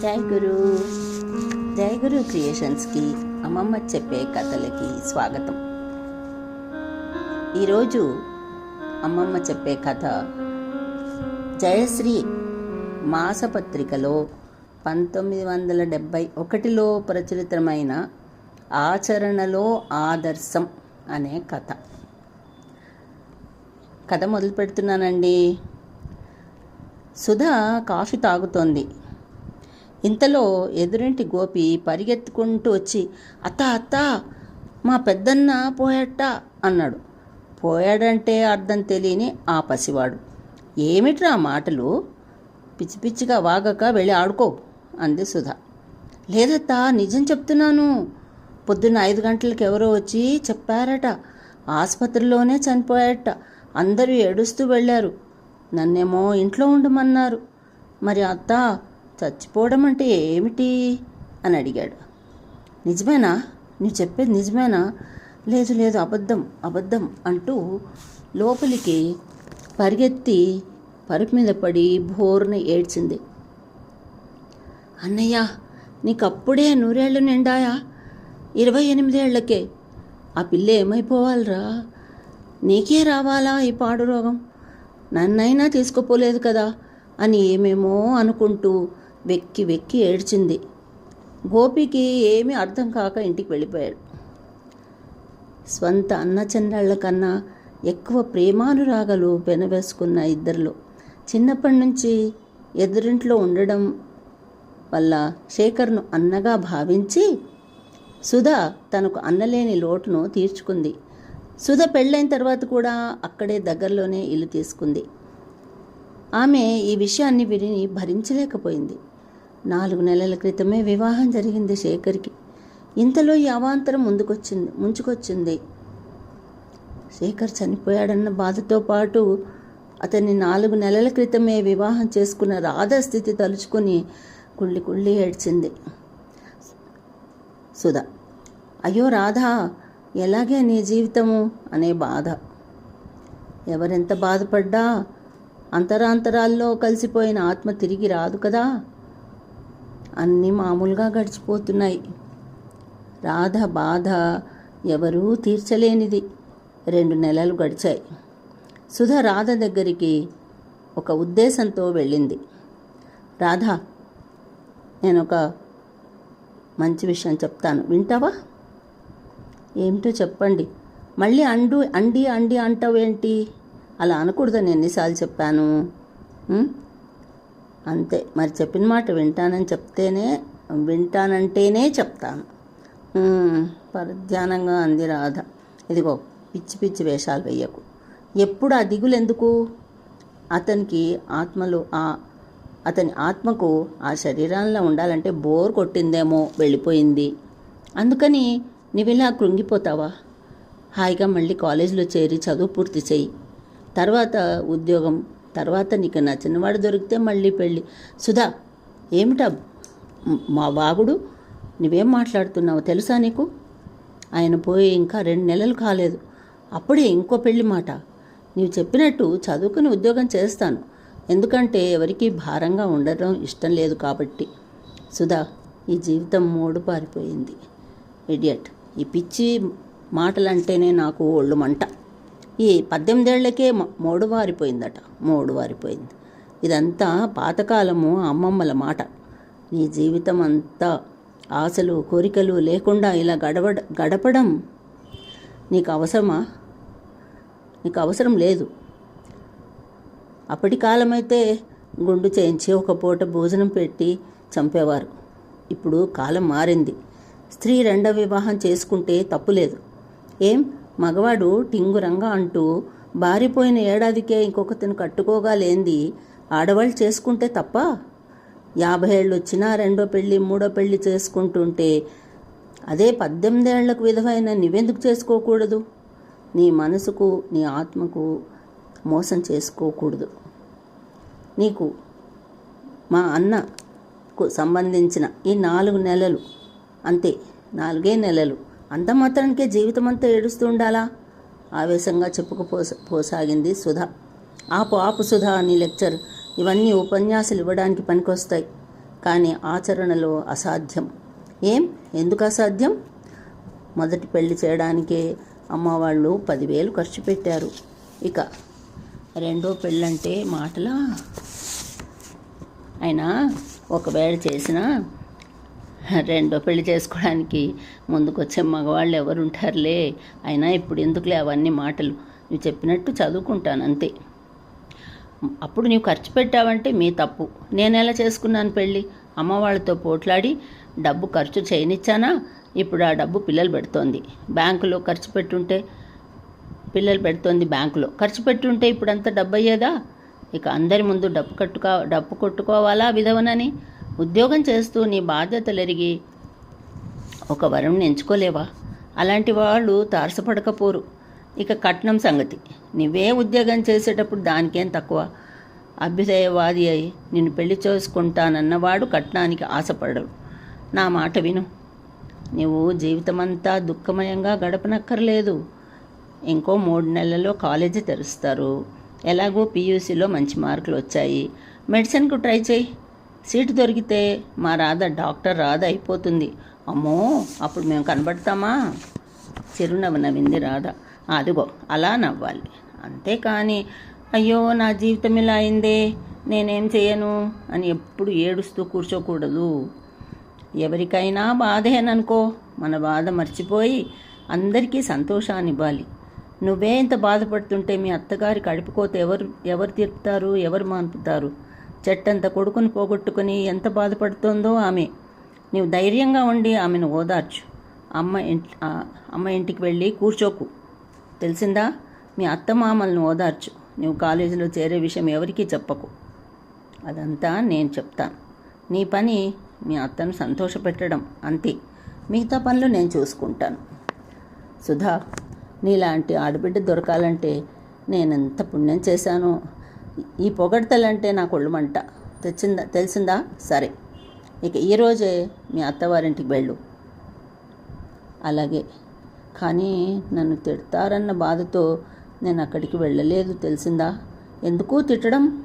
జై గురు జై గురు క్రియేషన్స్కి అమ్మమ్మ చెప్పే కథలకి స్వాగతం. ఈరోజు అమ్మమ్మ చెప్పే కథ జయశ్రీ మాసపత్రికలో పంతొమ్మిది వందల డెబ్భై ఒకటిలో ప్రచురితమైన ఆచరణలో ఆదర్శం అనే కథ. కథ మొదలు పెడుతున్నానండి సుధా కాఫీ తాగుతోంది. ఇంతలో ఎదురింటి గోపి పరిగెత్తుకుంటూ వచ్చి అత్త అత్త మా పెద్దన్న పోయాట అన్నాడు. పోయాడంటే అర్థం తెలియని ఆ పసివాడు. ఏమిట్రా మాటలు? పిచ్చి పిచ్చిగా వాగక వెళ్ళి ఆడుకో అంది సుధా. లేదత్తా నిజం చెప్తున్నాను. పొద్దున్న ఐదు గంటలకు ఎవరో వచ్చి చెప్పారట. ఆసుపత్రిలోనే చనిపోయాట అందరూ ఏడుస్తూ వెళ్ళారు. నన్నేమో ఇంట్లో ఉండమన్నారు. మరి అత్త చచ్చిపోవడం అంటే ఏమిటి? అని అడిగాడు. నిజమేనా? నువ్వు చెప్పేది నిజమేనా? లేదు లేదు అబద్ధం అబద్ధం అంటూ లోపలికి పరిగెత్తి పరుపు మీద పడి బోర్న ఏడ్చింది. అన్నయ్య నీకు అప్పుడే నూరేళ్ళు నిండాయా? ఇరవై ఎనిమిదేళ్ళకే. ఆ పిల్ల ఏమైపోవాలిరా? నీకే రావాలా ఈ పాడు రోగం? నన్నైనా తీసుకుపోలేదు కదా అని ఏమేమో అనుకుంటూ వెక్కి వెక్కి ఏడ్చింది. గోపికి ఏమీ అర్థం కాక ఇంటికి వెళ్ళిపోయాడు. స్వంత అన్నచందాళ్ళ కన్నా ఎక్కువ ప్రేమానురాగాలు పెనవేసుకున్న ఇద్దరిలో చిన్నప్పటి నుంచి ఎదురింట్లో ఉండడం వల్ల శేఖర్ను అన్నగా భావించి సుధా తనకు అన్నలేని లోటును తీర్చుకుంది. సుధ పెళ్ళైన తర్వాత కూడా అక్కడే దగ్గరలోనే ఇల్లు తీసుకుంది. ఆమె ఈ విషయాన్ని విని భరించలేకపోయింది. నాలుగు నెలల క్రితమే వివాహం జరిగింది శేఖర్కి. ఇంతలో ఈ అవాంతరం ముందుకొచ్చింది ముంచుకొచ్చింది. శేఖర్ చనిపోయాడన్న బాధతో పాటు అతన్ని నాలుగు నెలల క్రితమే వివాహం చేసుకున్న రాధ స్థితి తలుచుకొని కుళ్ళి కుళ్ళి ఏడ్చింది సుధా. అయ్యో రాధా ఎలాగే నీ జీవితము? అనే బాధ. ఎవరెంత బాధపడ్డా అంతరాంతరాల్లో కలిసిపోయిన ఆత్మ తిరిగి రాదు కదా. అన్నీ మామూలుగా గడిచిపోతున్నాయి. రాధ బాధ ఎవరూ తీర్చలేనిది. రెండు నెలలు గడిచాయి. సుధ రాధ దగ్గరికి ఒక ఉద్దేశంతో వెళ్ళింది. రాధ నేను ఒక మంచి విషయం చెప్తాను. వింటావా? ఏమిటో చెప్పండి. మళ్ళీ అండు అండి అండి అంటావేంటి? అలా అనకూడదని ఎన్నిసార్లు చెప్పాను. అంతే. మరి చెప్పిన మాట వింటానని చెప్తేనే వింటానంటేనే చెప్తాను. పరధ్యానంగా అంది రాధ. ఇదిగో పిచ్చి పిచ్చి వేషాలు వెయ్యకు ఎప్పుడు ఆ దిగులు ఎందుకు? అతనికి ఆత్మలు ఆ అతని ఆత్మకు ఆ శరీరంలో ఉండాలంటే బోర్ కొట్టిందేమో వెళ్ళిపోయింది. అందుకని నువ్వు ఇలా కృంగిపోతావా? హాయిగా మళ్ళీ కాలేజీలో చేరి చదువు పూర్తి చేయి. తర్వాత ఉద్యోగం తర్వాత నీకు నచ్చినవాడు దొరికితే మళ్ళీ పెళ్ళి. సుధా ఏమిటా? మా వాగుడు నువ్వేం మాట్లాడుతున్నావో? తెలుసా నీకు? ఆయన పోయి ఇంకా రెండు నెలలు కాలేదు. అప్పుడే ఇంకో పెళ్ళి మాట. నీవు చెప్పినట్టు చదువుకుని ఉద్యోగం చేస్తాను. ఎందుకంటే ఎవరికీ భారంగా ఉండడం ఇష్టం లేదు కాబట్టి. సుధా ఈ జీవితం మూడు పారిపోయింది. ఇడియట్ ఈ పిచ్చి మాటలంటేనే నాకు ఒళ్ళు మంట. ఈ పద్దెనిమిదేళ్ళకే మోడు వారిపోయిందట మోడు వారిపోయింది. ఇదంతా పాతకాలము అమ్మమ్మల మాట. నీ జీవితం అంతా ఆశలు కోరికలు లేకుండా ఇలా గడవడ గడపడం నీకు అవసరమా? నీకు అవసరం లేదు. అప్పటి కాలమైతే గుండు చేయించి ఒక పూట భోజనం పెట్టి చంపేవారు. ఇప్పుడు కాలం మారింది. స్త్రీ రెండవ వివాహం చేసుకుంటే తప్పులేదు ఏం? మగవాడు టింగురంగా అంటూ బారిపోయిన ఏడాదికే ఇంకొకతను కట్టుకోగా లేంది. ఆడవాళ్ళు చేసుకుంటే తప్ప? యాభై ఏళ్ళు వచ్చినా రెండో పెళ్ళి మూడో పెళ్ళి చేసుకుంటుంటే అదే పద్దెనిమిదేళ్ళకు విధమైన నువ్వెందుకు చేసుకోకూడదు? నీ మనసుకు నీ ఆత్మకు మోసం చేసుకోకూడదు. నీకు మా అన్నకు సంబంధించిన ఈ నాలుగు నెలలు అంతే నాలుగే నెలలు. అంత మాత్రానికే జీవితం అంతా ఏడుస్తూ ఉండాలా? ఆవేశంగా చెప్పుకుపో పోసాగింది సుధా. ఆపు ఆపు సుధా అని లెక్చర్. ఇవన్నీ ఉపన్యాసాలు ఇవ్వడానికి పనికొస్తాయి. కానీ ఆచరణలో అసాధ్యం. ఏం? ఎందుకు అసాధ్యం? మొదటి పెళ్ళి చేయడానికే అమ్మ వాళ్ళు పదివేలు ఖర్చు పెట్టారు. ఇక రెండో పెళ్ళంటే మాటలా? అయినా ఒకవేళ చేసినా రెండో పెళ్ళి చేసుకోవడానికి ముందుకొచ్చే మగవాళ్ళు ఎవరు ఉంటారులే అయినా ఇప్పుడు ఎందుకులే అవన్నీ మాటలు? నువ్వు చెప్పినట్టు చదువుకుంటాను అంతే. అప్పుడు నీవు ఖర్చు పెట్టావంటే మీ తప్పు. నేను ఎలా చేసుకున్నాను పెళ్ళి? అమ్మవాళ్ళతో పోట్లాడి డబ్బు ఖర్చు చేయనిచ్చానా? ఇప్పుడు ఆ డబ్బు పిల్లలు పెడుతోంది. బ్యాంకులో ఖర్చు పెట్టుంటే పిల్లలు పెడుతోంది బ్యాంకులో. ఖర్చు పెట్టుంటే ఇప్పుడు అంత డబ్బు అయ్యేదా ఇక అందరి ముందు డబ్బు కట్టుకో డబ్బు కొట్టుకోవాలా విధవనని? ఉద్యోగం చేస్తూ నీ బాధ్యతలెరిగి ఒక వరం ఎంచుకోలేవా? అలాంటి వాళ్ళు తారసపడకపోరు. ఇక కట్నం సంగతి. నువ్వే ఉద్యోగం చేసేటప్పుడు దానికేం తక్కువ? అభ్యుదయవాది అయి నిన్ను పెళ్ళి చేసుకుంటానన్నవాడు కట్నానికి ఆశపడడు. నా మాట విను. నువ్వు జీవితమంతా దుఃఖమయంగా గడపనక్కర్లేదు. ఇంకో మూడు నెలల్లో కాలేజీ తెరుస్తారు. ఎలాగో పీయూసీలో మంచి మార్కులు వచ్చాయి మెడిసిన్కు ట్రై చేయి. సీటు దొరికితే మా రాధ డాక్టర్ రాధ అయిపోతుంది. అమ్మో అప్పుడు మేము కనబడతామా? చిరునవ్వు నవ్వింది రాధ. అదిగో అలా నవ్వాలి. అంతేకాని అయ్యో నా జీవితం ఇలా అయిందే నేనేం చేయను అని ఎప్పుడు ఏడుస్తూ కూర్చోకూడదు. ఎవరికైనా బాధేననుకో మన బాధ మర్చిపోయి అందరికీ సంతోషాన్ని ఇవ్వాలి. నువ్వే ఇంత బాధపడుతుంటే మీ అత్తగారి కడుపుకోత ఎవరు ఎవరు తీర్పుతారు ఎవరు మాన్పుతారు? చెట్టంత కొడుకుని పోగొట్టుకుని ఎంత బాధపడుతోందో ఆమె. నీవు ధైర్యంగా ఉండి ఆమెను ఓదార్చు. అమ్మ ఇంటి అమ్మ ఇంటికి వెళ్ళి కూర్చోకు. తెలిసిందా? మీ అత్తమామల్ని ఓదార్చు. నువ్వు కాలేజీలో చేరే విషయం ఎవరికీ చెప్పకు. అదంతా నేను చెప్తాను. నీ పని మీ అత్తను సంతోషపెట్టడం అంతే. మిగతా పనులు నేను చూసుకుంటాను. సుధా నీలాంటి ఆడబిడ్డ దొరకాలంటే నేనెంత పుణ్యం చేశానో. ఈ పొగడతలంటే నాకు ఒళ్ళుమంట. తెచ్చిందా? తెలిసిందా? సరే. ఇక ఈరోజే మీ అత్తవారింటికి వెళ్ళు. అలాగే. కానీ నన్ను తిడతారన్న బాధతో నేను అక్కడికి వెళ్ళలేదు తెలిసిందా? ఎందుకు తిట్టడం?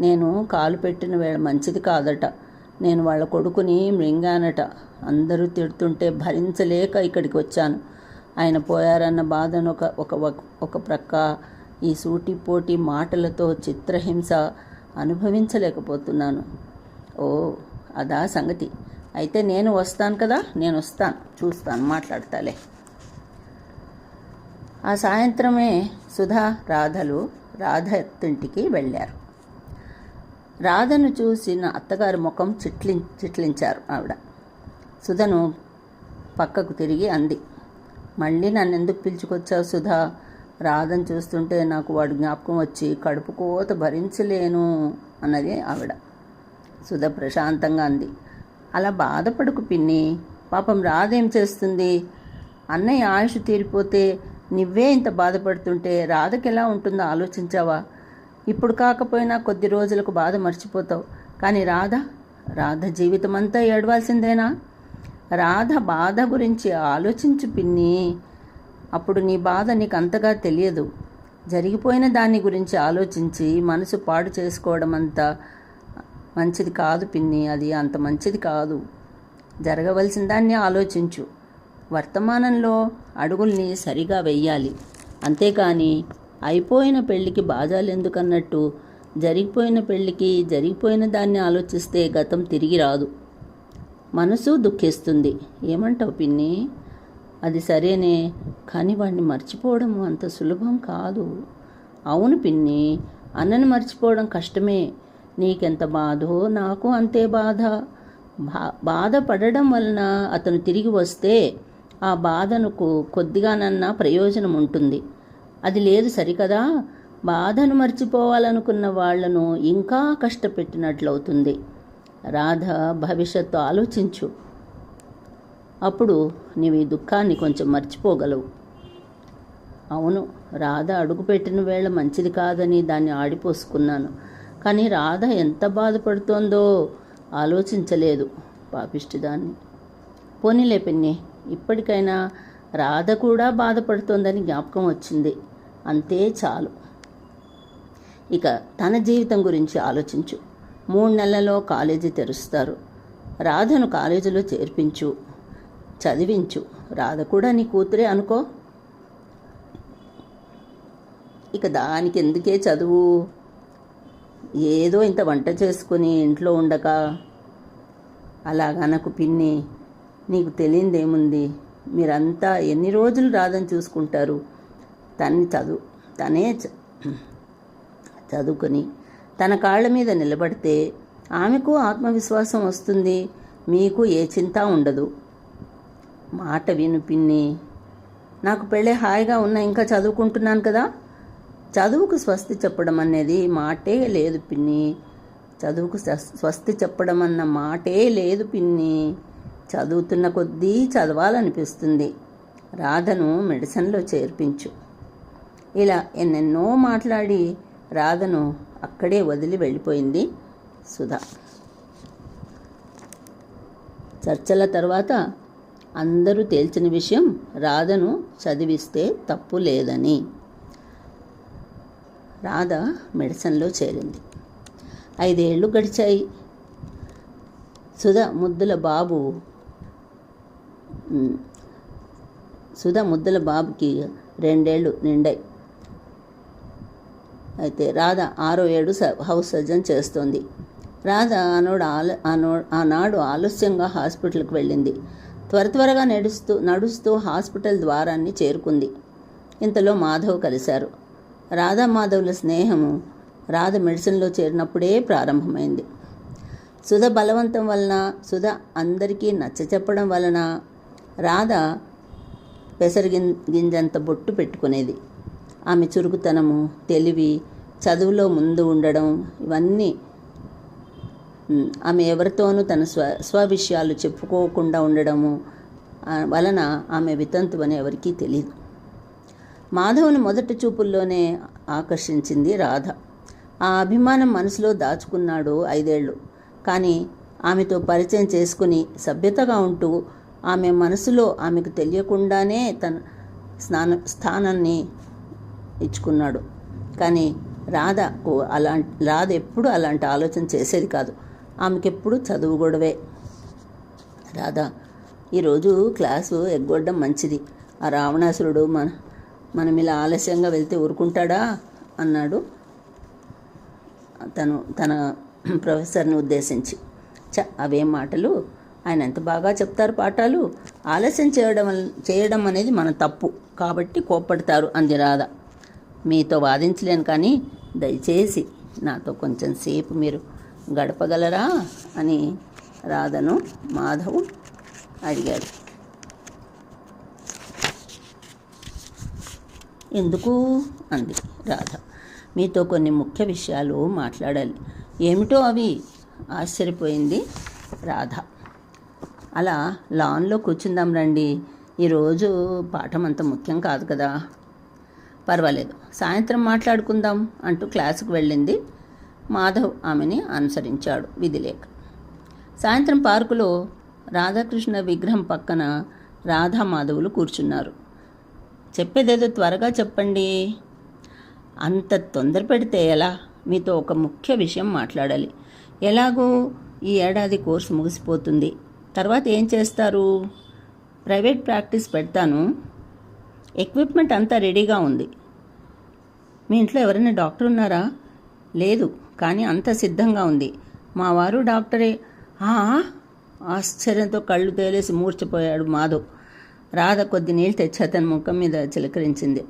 నేను కాలు పెట్టిన వేళ మంచిది కాదట. నేను వాళ్ళ కొడుకుని మృంగానట. అందరూ తిడుతుంటే భరించలేక ఇక్కడికి వచ్చాను. ఆయన పోయారన్న బాధను ఒక ఒక ఒక ప్రక్క ఈ సూటిపోటి మాటలతో చిత్రహింస అనుభవించలేకపోతున్నాను. ఓ అదా సంగతి. అయితే నేను వస్తాను కదా? నేను వస్తాను. చూస్తాను మాట్లాడతాలే. ఆ సాయంత్రమే సుధా రాధలు రాధ ఇంటికి వెళ్ళారు. రాధను చూసిన అత్తగారి ముఖం చిట్లి చిట్లించారు ఆవిడ. సుధను పక్కకు తిరిగి అంది. మళ్ళీ నన్ను ఎందుకు పిలుచుకొచ్చావు సుధా? రాధను చూస్తుంటే నాకు వాడు జ్ఞాపకం వచ్చి కడుపు కోత భరించలేను అన్నది ఆవిడ. సుధ ప్రశాంతంగా అంది. అలా బాధపడుకు పిన్ని. పాపం రాధేం చేస్తుంది? అన్నయ్య ఆయుష్ తీరిపోతే నువ్వే ఇంత బాధపడుతుంటే రాధకి ఎలా ఉంటుందో ఆలోచించావా? ఇప్పుడు కాకపోయినా కొద్ది రోజులకు బాధ మర్చిపోతావు. కానీ రాధ రాధ జీవితం అంతా ఏడవాల్సిందేనా? రాధ బాధ గురించి ఆలోచించు పిన్ని. అప్పుడు నీ బాధ నీకు అంతగా తెలియదు. జరిగిపోయిన దాని గురించి ఆలోచించి మనసు పాడు చేసుకోవడం అంత మంచిది కాదు పిన్ని అది అంత మంచిది కాదు. జరగవలసిన దాన్ని ఆలోచించు. వర్తమానంలో అడుగుల్ని సరిగా వెయ్యాలి. అంతేకాని అయిపోయిన పెళ్ళికి బాజాలు ఎందుకన్నట్టు జరిగిపోయిన పెళ్ళికి జరిగిపోయిన దాన్ని ఆలోచిస్తే గతం తిరిగి రాదు. మనసు దుఃఖిస్తుంది. ఏమంటావు పిన్ని? అది సరేనే కానీ వాడిని మర్చిపోవడం అంత సులభం కాదు. అవును పిన్ని అన్నని మర్చిపోవడం కష్టమే. నీకెంత బాధో నాకు అంతే బాధ. బా బాధపడడం వలన అతను తిరిగి వస్తే ఆ బాధనుకు కొద్దిగానన్నా ప్రయోజనం ఉంటుంది. అది లేదు సరికదా? బాధను మర్చిపోవాలనుకున్న వాళ్ళను ఇంకా కష్టపెట్టినట్లవుతుంది. రాధ భవిష్యత్తు ఆలోచించు. అప్పుడు నీవు ఈ దుఃఖాన్ని కొంచెం మర్చిపోగలవు. అవును రాధ అడుగుపెట్టిన వేళ మంచిది కాదని దాన్ని ఆడిపోసుకున్నాను. కానీ రాధ ఎంత బాధపడుతోందో ఆలోచించలేదు పాపిష్టిదాన్ని పోనీలే పిన్ని ఇప్పటికైనా రాధ కూడా బాధపడుతోందని జ్ఞాపకం వచ్చింది. అంతే చాలు. ఇక తన జీవితం గురించి ఆలోచించు. మూడు నెలల్లో కాలేజీ తెరుస్తారు. రాధను కాలేజీలో చేర్పించు. చదివించు. రాధ కూడా నీ కూతురే అనుకో. ఇక దానికి ఎందుకే చదువు? ఏదో ఇంత వంట చేసుకుని ఇంట్లో ఉండక. అలాగనకు పిన్ని నీకు తెలియదేముంది? మీరంతా ఎన్ని రోజులు రాదని చూసుకుంటారు? తన్ని చదువు తనే చ- చదువుకొని తన కాళ్ళ మీద నిలబడితే ఆమెకు ఆత్మవిశ్వాసం వస్తుంది. మీకు ఏ చింత ఉండదు. మాట విను పిన్ని. నాకు పెళ్ళే హాయిగా ఉన్నా ఇంకా చదువుకుంటున్నాను కదా. చదువుకు స్వస్తి చెప్పడం అనేది మాటే లేదు పిన్ని. చదువుకు స్వస్తి చెప్పడం అన్న మాటే లేదు పిన్ని. చదువుతున్న కొద్దీ చదవాలనిపిస్తుంది. రాధను మెడిసిన్లో చేర్పించు. ఇలా ఎన్నెన్నో మాట్లాడి రాధను అక్కడే వదిలి వెళ్ళిపోయింది సుధా. చర్చల తర్వాత అందరూ తేల్చిన విషయం రాధను చదివిస్తే తప్పు లేదని. రాధ మెడిసిన్లో చేరింది. ఐదేళ్ళు గడిచాయి. సుధా ముద్దుల బాబు సుధ సుధా ముద్దుల బాబుకి రెండేళ్ళు నిండాయి. అయితే రాధ ఆరో ఏడు స- హౌస్ సర్జన్ చేస్తోంది. రాధ ఆనాడు ఆల ఆనాడు ఆలస్యంగా హాస్పిటల్కి వెళ్ళింది. త్వర త్వరగా నడుస్తూ నడుస్తూ హాస్పిటల్ ద్వారాన్ని చేరుకుంది. ఇంతలో మాధవ్ కలిశారు. రాధా మాధవుల స్నేహము రాధ మెడిసిన్లో చేరినప్పుడే ప్రారంభమైంది. సుధ బలవంతం వలన సుధ అందరికీ నచ్చ చెప్పడం వలన రాధ పెసరగిం గింజంత బొట్టు పెట్టుకునేది. ఆమె చురుకుతనము తెలివి చదువులో ముందు ఉండడం ఇవన్నీ ఆమె ఎవరితోనూ తన స్వ స్వ విషయాలు చెప్పుకోకుండా ఉండడము వలన ఆమె వితంతు అని ఎవరికీ తెలియదు మాధవుని మొదటి చూపుల్లోనే ఆకర్షించింది రాధ. ఆ అభిమానం మనసులో దాచుకున్నాడు ఐదేళ్ళు కానీ ఆమెతో పరిచయం చేసుకుని సభ్యతగా ఉంటూ ఆమె మనసులో ఆమెకు తెలియకుండానే తన స్నాన స్థానాన్ని ఇచ్చుకున్నాడు. కానీ రాధకు అలాంటి రాధ ఎప్పుడు అలాంటి ఆలోచన చేసేది కాదు. ఆమెకెప్పుడు చదువు గొడవే. రాధా ఈరోజు క్లాసు ఎగ్గొట్టడం మంచిది. ఆ రావణాసురుడు మన మనం ఇలా ఆలస్యంగా వెళ్తే ఊరుకుంటాడా? అన్నాడు తను తన ప్రొఫెసర్ని ఉద్దేశించి. చ అవేం మాటలు? ఆయన ఎంత బాగా చెప్తారు పాఠాలు? ఆలస్యం చేయడం చేయడం అనేది మన తప్పు. కాబట్టి కోప్పడతారు అంది రాధ. మీతో వాదించలేను కానీ దయచేసి నాతో కొంచెం సేపు మీరు గడపగలరా అని రాధను మాధవ్ అడిగాడు. ఎందుకు? అంది రాధ. మీతో కొన్ని ముఖ్య విషయాలు మాట్లాడాలి. ఏమిటో అవి? ఆశ్చర్యపోయింది రాధ. అలా లాన్లో కూర్చుందాం రండి. ఈరోజు పాఠం అంత ముఖ్యం కాదు కదా. పర్వాలేదు. సాయంత్రం మాట్లాడుకుందాం అంటూ క్లాసుకు వెళ్ళింది మాధవ్ ఆమెని అనుసరించాడు విధిలేక సాయంత్రం పార్కులో రాధాకృష్ణ విగ్రహం పక్కన రాధా మాధవులు కూర్చున్నారు. చెప్పేదేదో త్వరగా చెప్పండి. అంత తొందర పెడితే ఎలా? మీతో ఒక ముఖ్య విషయం మాట్లాడాలి. ఎలాగో ఈ ఏడాది కోర్సు ముగిసిపోతుంది. తర్వాత ఏం చేస్తారు? ప్రైవేట్ ప్రాక్టీస్ పెడతాను. ఎక్విప్మెంట్ అంతా రెడీగా ఉంది. మీ ఇంట్లో ఎవరైనా డాక్టర్ ఉన్నారా? లేదు. కానీ అంత సిద్ధంగా ఉంది. మా వారు డాక్టరే. "ఆ?" ఆశ్చర్యంతో కళ్ళు తేలేసి మూర్చిపోయాడు మాధవ్. రాధ కొద్ది నీళ్ళు తెచ్చి అతని ముఖం మీద చిలకరించింది.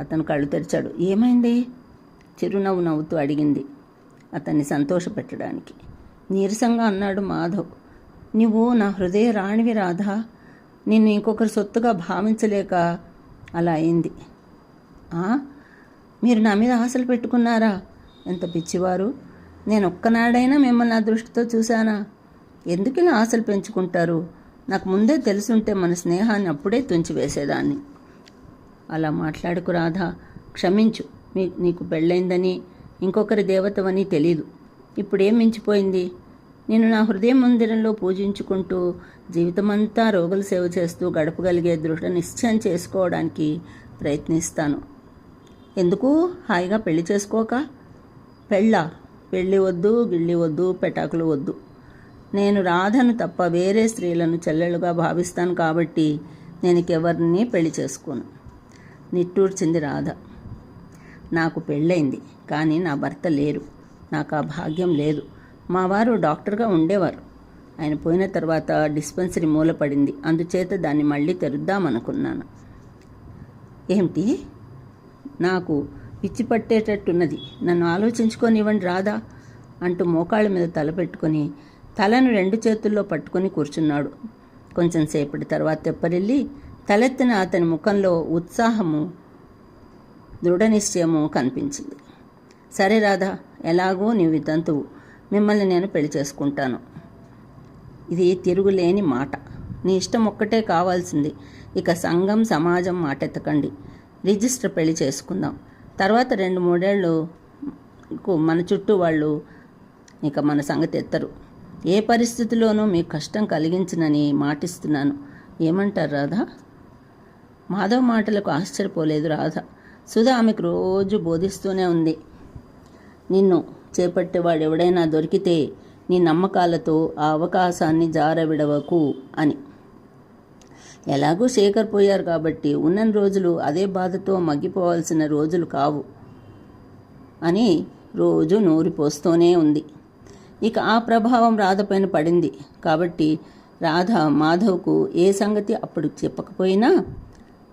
అతను కళ్ళు తెరిచాడు. ఏమైంది? చిరునవ్వు నవ్వుతూ అడిగింది. అతన్ని సంతోషపెట్టడానికి. నీరసంగా అన్నాడు మాధవ్. నువ్వు నా హృదయ రాణివి రాధా. నిన్ను ఇంకొకరి సొత్తుగా భావించలేక అలా అయింది. "ఆ? మీరు నా మీద ఆశలు పెట్టుకున్నారా? ఎంత పిచ్చివారు. నేను ఒక్కనాడైనా మిమ్మల్ని నా దృష్టితో చూశానా? ఎందుకు ఇలా ఆశలు పెంచుకుంటారు? నాకు ముందే తెలుసుంటే మన స్నేహాన్ని అప్పుడే తుంచివేసేదాన్ని అలా మాట్లాడుకు రాధా. క్షమించు. మీ నీకు పెళ్ళైందని ఇంకొకరి దేవతవని తెలీదు. ఇప్పుడేం మించిపోయింది? నేను నా హృదయ మందిరంలో పూజించుకుంటూ జీవితమంతా రోగుల సేవ చేస్తూ గడపగలిగే దృఢ నిశ్చయం చేసుకోవడానికి ప్రయత్నిస్తాను. ఎందుకు? హాయిగా పెళ్ళి చేసుకోక? పెళ్ళా. పెళ్ళి వద్దు గిళ్ళి వద్దు పెటాకులు వద్దు. నేను రాధను తప్ప వేరే స్త్రీలను చెల్లెలుగా భావిస్తాను కాబట్టి నేను ఎవరిని పెళ్ళి చేసుకోను. నిట్టూర్చింది రాధ. నాకు పెళ్ళైంది కానీ నా భర్త లేరు. నాకు ఆ భాగ్యం లేదు. మా వారు డాక్టర్గా ఉండేవారు. ఆయన పోయిన తర్వాత డిస్పెన్సరీ మూలపడింది అందుచేత దాన్ని మళ్ళీ తెరుద్దామనుకున్నాను. ఏమిటి? నాకు పిచ్చి పట్టేటట్టున్నది. నన్ను ఆలోచించుకోనివ్వండి రాదా అంటూ మోకాళ్ళ మీద తల పెట్టుకొని తలను రెండు చేతుల్లో పట్టుకొని కూర్చున్నాడు. కొంచెం సేపటి తర్వాత తెప్పరిల్లి తలెత్తిన అతని ముఖంలో ఉత్సాహము దృఢ నిశ్చయము కనిపించింది. సరే రాధా ఎలాగో నీవు తంతువు. మిమ్మల్ని నేను పెళ్ళి చేసుకుంటాను. ఇది తిరుగులేని మాట. నీ ఇష్టం ఒక్కటే కావాల్సింది. ఇక సంఘం సమాజం మాట ఎత్తకండి రిజిస్టర్ పెళ్ళి చేసుకుందాం. తర్వాత రెండు మూడేళ్ళు కు మన చుట్టూ వాళ్ళు ఇక మన సంగతి ఎత్తరు. ఏ పరిస్థితిలోనూ మీకు కష్టం కలిగించనని మాటిస్తున్నాను. ఏమంటారు రాధా? మాధవ్ మాటలకు ఆశ్చర్యపోలేదు రాధ. సుధా ఆమెకు రోజు బోధిస్తూనే ఉంది. నిన్ను చేపట్టేవాడు ఎవడైనా దొరికితే నీ నమ్మకాలతో ఆ అవకాశాన్ని జారవిడవకు అని. ఎలాగూ శేఖర్ పోయారు కాబట్టి ఉన్న రోజులు అదే బాధతో మగ్గిపోవాల్సిన రోజులు కావు అని రోజు నూరిపోస్తూనే ఉంది. ఇక ఆ ప్రభావం రాధపైన పడింది. కాబట్టి రాధ మాధవ్కు ఏ సంగతి అప్పుడు చెప్పకపోయినా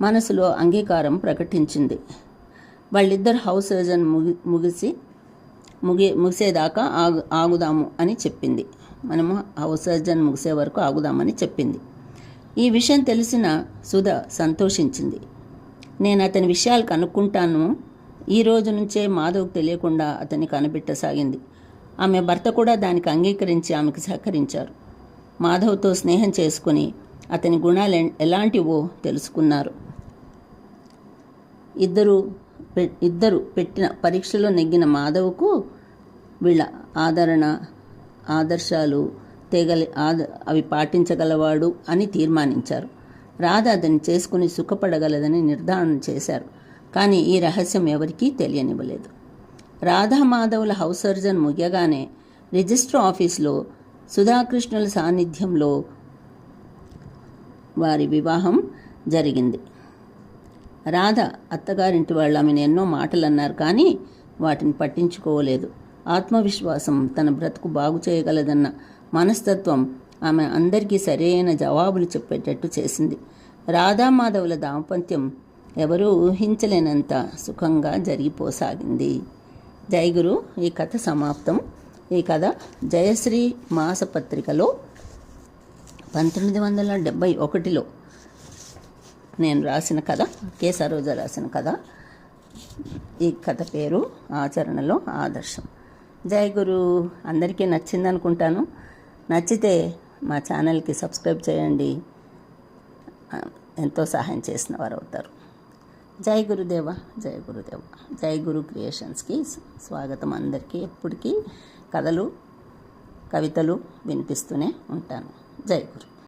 మనసులో అంగీకారం ప్రకటించింది. వాళ్ళిద్దరు హౌస్ సర్జన్ ముగి ముగిసి ముగి ముగిసేదాకా ఆగు ఆగుదాము అని చెప్పింది. మనము హౌస్ సర్జన్ ముగిసే వరకు ఆగుదామని చెప్పింది. ఈ విషయం తెలిసిన సుధ సంతోషించింది. నేను అతని విషయాలు కనుక్కుంటాను. ఈ రోజు నుంచే మాధవ్ తెలియకుండా అతన్ని కనిపెట్టసాగింది. ఆమె భర్త కూడా దానికి అంగీకరించి ఆమెకు సహకరించారు. మాధవ్తో స్నేహం చేసుకుని అతని గుణాలు ఎలాంటివో తెలుసుకున్నారు. ఇద్దరు పె- ఇద్దరు పెట్టిన పరీక్షలో నెగ్గిన మాధవ్కు వీళ్ళ ఆదరణ ఆదర్శాలు తెగలి అవి పాటించగలవాడు అని తీర్మానించారు. రాధ అతన్ని చేసుకుని సుఖపడగలదని నిర్ధారణ చేశారు. కానీ ఈ రహస్యం ఎవరికీ తెలియనివ్వలేదు. రాధా మాధవుల హౌస్ సర్జన్ ముగియగానే రిజిస్టర్ ఆఫీస్లో సుధాకృష్ణుల సాన్నిధ్యంలో వారి వివాహం జరిగింది. రాధ అత్తగారింటి వాళ్ళు ఆమెను ఎన్నో మాటలు అన్నారు కానీ వాటిని పట్టించుకోలేదు. ఆత్మవిశ్వాసం తన బ్రతుకు బాగు చేయగలదన్న మనస్తత్వం ఆమె అందరికీ సరైన జవాబులు చెప్పేటట్టు చేసింది. రాధామాధవుల దాంపత్యం ఎవరూ ఊహించలేనంత సుఖంగా జరిగిపోసాగింది. జయగురు ఈ కథ సమాప్తం. ఈ కథ జయశ్రీ మాసపత్రికలో పంతొమ్మిది వందల డెబ్భై ఒకటిలో నేను రాసిన కథ కె సరోజ రాసిన కథ. ఈ కథ పేరు ఆచరణలో ఆదర్శం. జయగురు అందరికీ నచ్చింది అనుకుంటాను నచ్చితే మా ఛానల్కి సబ్స్క్రైబ్ చేయండి. ఎంతో సహాయం చేసిన వారు అవుతారు. జై గురుదేవ జై గురుదేవ. జై గురు క్రియేషన్స్కి స్వాగతం అందరికీ ఎప్పటికీ కథలు కవితలు వినిపిస్తూనే ఉంటాను. జై గురు.